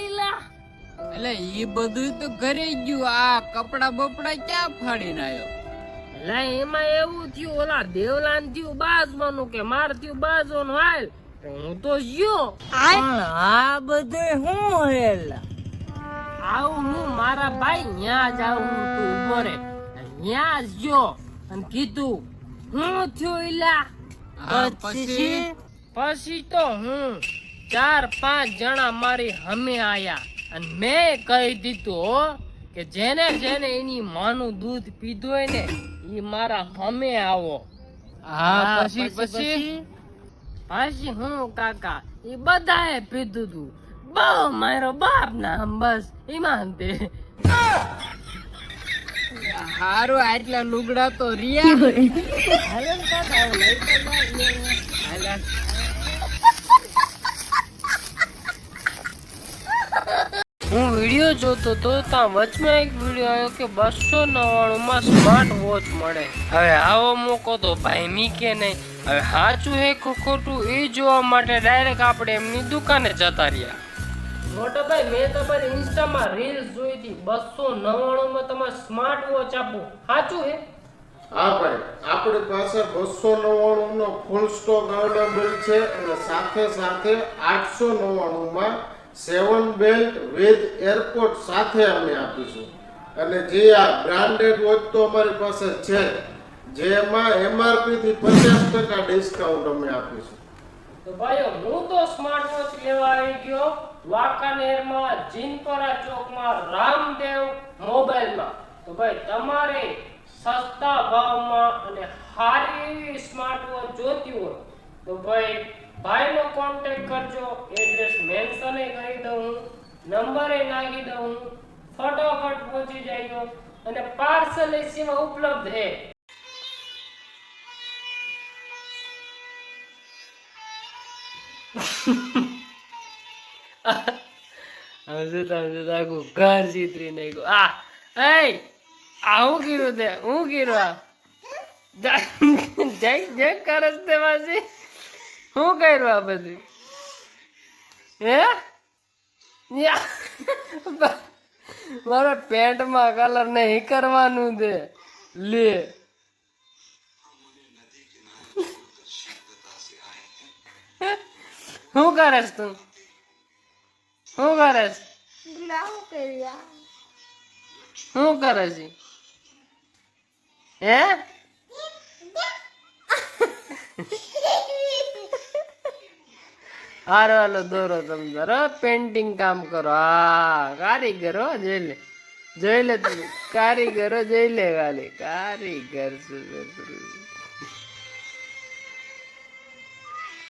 એટલે ઈ બધું તો ઘરે ગયું. આ કપડા બપડા ક્યાં ફાડીને આવ્યો એટલે એમાં એવું થયું ઓલા દેવલાન થયું બાજવાનું કે માર થયું બાજવાનું હાલ. હું તો ગયો પણ આ બધું હું હેલ? આવું હું મારા ભાઈ ન્યા જ આવું તું ઊભો રે. ન્યા જ ગયો અને કીધું હું થયું ઈલા? પછી? પછી તો હું. ચાર પાંચ જણા મારી હમે આયા. અને મેં કહી દીધું કે જેને જેને એની માનું દૂધ પીધું હોય ને એ મારા હમે આવો. હા પછી પછી પછી? હું કાકા એ બધાએ પીધું તું. બહુ મારો બાપ ના બસ ઈમાન તે હારું આટલા લુગડા તો રિયા. હાલો કાકા હું લઈ તો જાઉં ને. હાલા. હું વીડિયો જોતો તો ત્યાં વચમાં એક વીડિયો આવ્યો કે બસો નવ્વાણું માં સ્માર્ટ વોચ મળે. હવે આવો મોકો તો ભાઈ મી કે નહીં. હવે સાચું હે ખોટું એ જોવા માટે ડાયરેક્ટ આપણે એમની દુકાને જતા રહ્યા. મોટો ભાઈ, મેં તમારી ઇન્સ્ટામાં રીલ્સ જોઈ હતી. બસો નવ્વાણું માં તમારે સ્માર્ટ વોચ આપો. સાચું હે? હા ભાઈ, આપણી પાસે બસો નવ્વાણું નો ફૂલ સ્ટોક અવેલેબલ છે અને સાથે સાથે આઠસો નવ્વાણું માં સેવન બેલ્ટ વિથ એરપોર્ટ સાથે અમે આપીશું. અને જે આ બ્રાન્ડેડ વોચ તો અમારી પાસે છે, જેમાં એમઆરપીથી પચાસ ટકા ડિસ્કાઉન્ટ અમે આપીશું. વાંકાનેરમાં, જીનપરા ચોકમાં, રામદેવ મોબાઈલમાં. તો ભાઈ, તમારે સસ્તા ભાવમાં અને સારી એવી સ્માર્ટ વોચ જોતી હોય, તો ભાઈ, ભાઈનો કોન્ટેક્ટ કરજો એડ્રેસ મેન્શન કરી દઉં, નંબરે નાખી દઉં, ફટાફટ પહોંચી જાય અને પાર્સલ એ સેવા ઉપલબ્ધ છે. હજુ તો હજુ તો આખું ઘર ચીતરી નાખ્યું. આ એ આ હું કીધું તે? હું કીધું આ? જય જય કરસ તે માસી હું કર્યું આ બધું? હે. મારા પેન્ટમાં કલર નહીં કરવાનું દે. લે. શું કરસ તું? શું કરસ? શું કરે છે? હે? હારો હાલો દોરો તમે જરો પેન્ટિંગ કામ કરો. હા, કારીગરો જોઈ લે. જોઈ લે કારીગરો જોઈ લે વાલી કારીગર શું?